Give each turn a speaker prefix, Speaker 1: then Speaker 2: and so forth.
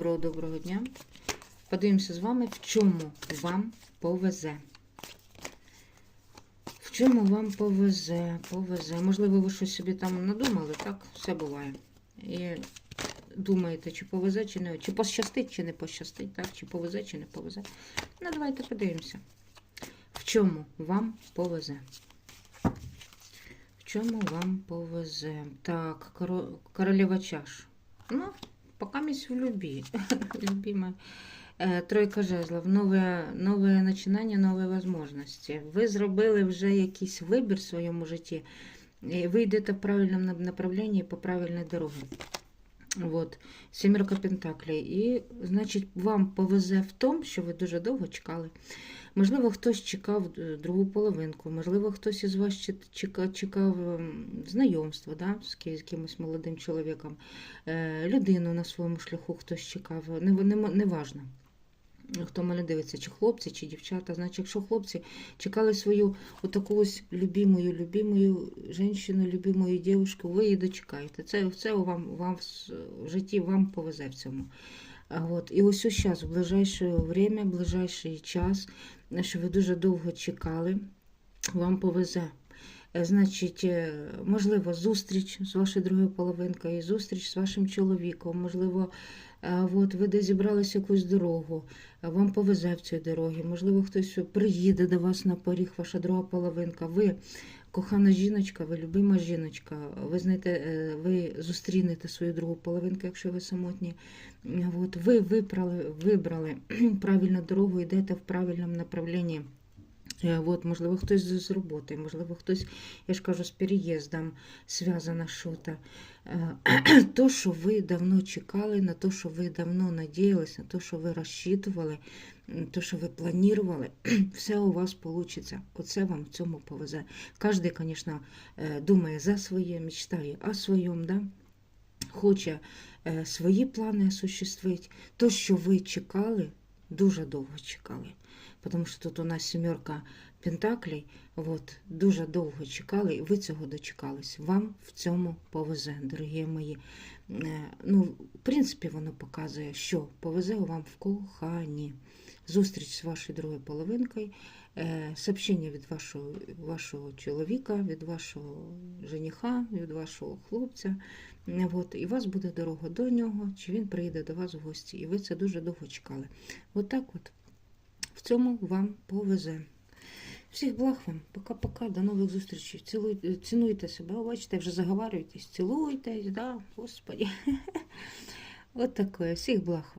Speaker 1: Доброго доброго дня. Подивимося з вами, в чому вам повезе. В чому вам повезе, повезе. Можливо, ви щось собі там надумали, так? Все буває. І думаєте, чи повезе, чи не чи пощастить, чи не пощастить, так? Чи повезе, чи не повезе. Ну, давайте подивимося. В чому вам повезе? В чому вам повезе? Так, коро- королева чаш. Ну, пока мисс любви. Любимая. Е, Тройка жезлов, нове, нове починання, нові можливості. Ви зробили вже якийсь вибір в своєму житті, і ви йдете в правильному нап- направленні по правильній дорозі. Вот. Сімерка Пентаклей. І, значить, вам повезе в тому, що ви дуже довго чекали. Можливо, хтось чекав е, другу половинку, можливо, хтось із вас чек- чекав ем, знайомства да, з ки- якимось молодим чоловіком. Е, людину на своєму шляху хтось чекав. Не, не, не. Хто мене дивиться, чи хлопці, чи дівчата. Значить, якщо хлопці чекали свою отаку ось любимою, любимою жінку, любимою дівчинку, ви її дочекаєте. Це, це вам, вам в житті вам повезе в цьому. От. І ось ось зараз, в ближайше время, в ближайший час, що ви дуже довго чекали, вам повезе. Е, Значить, е, можливо, зустріч з вашою другою половинкою, зустріч з вашим чоловіком, можливо, е, от ви десь зібралися якусь дорогу, вам повезе в цій дорогі, можливо, хтось приїде до вас на поріг, ваша друга половинка. Ви кохана жіночка, ви любима жіночка, ви знаєте, ви зустрінете свою другу половинку, якщо ви самотні. От, ви вибрали, вибрали правильну дорогу, йдете в правильному направленні. Е, От, можливо, хтось з роботи, можливо, хтось, я ж кажу, з переїздом зв'язано щось. То, що ви давно чекали, на те, що ви давно надіялись, на те, що ви розчитували, то, що ви планували, все у вас вийде. Оце вам в цьому повезе. Кожен, звісно, е, думає за своє, мечтає о своєму, да? хоче е, свої плани осуществити. То, що ви чекали, дуже довго чекали. Тому що тут у нас сімерка Пентаклей, от, дуже довго чекали, і ви цього дочекались. Вам в цьому повезе, дорогі мої. Е, Ну, в принципі, воно показує, що повезе вам в коханні. Зустріч з вашою другою половинкою, е, сообщення від вашого, вашого чоловіка, від вашого жениха, від вашого хлопця. Е, От, і вас буде дорога до нього, чи він приїде до вас в гості. І ви це дуже довго чекали. От так от. В цьому вам повезе. Всіх благ вам. Пока-пока. До нових зустрічей. Цілуйте, цінуйте себе. Бачите, вже заговарюєтесь. Цілуйтесь, да, господі. От таке. Всіх благ.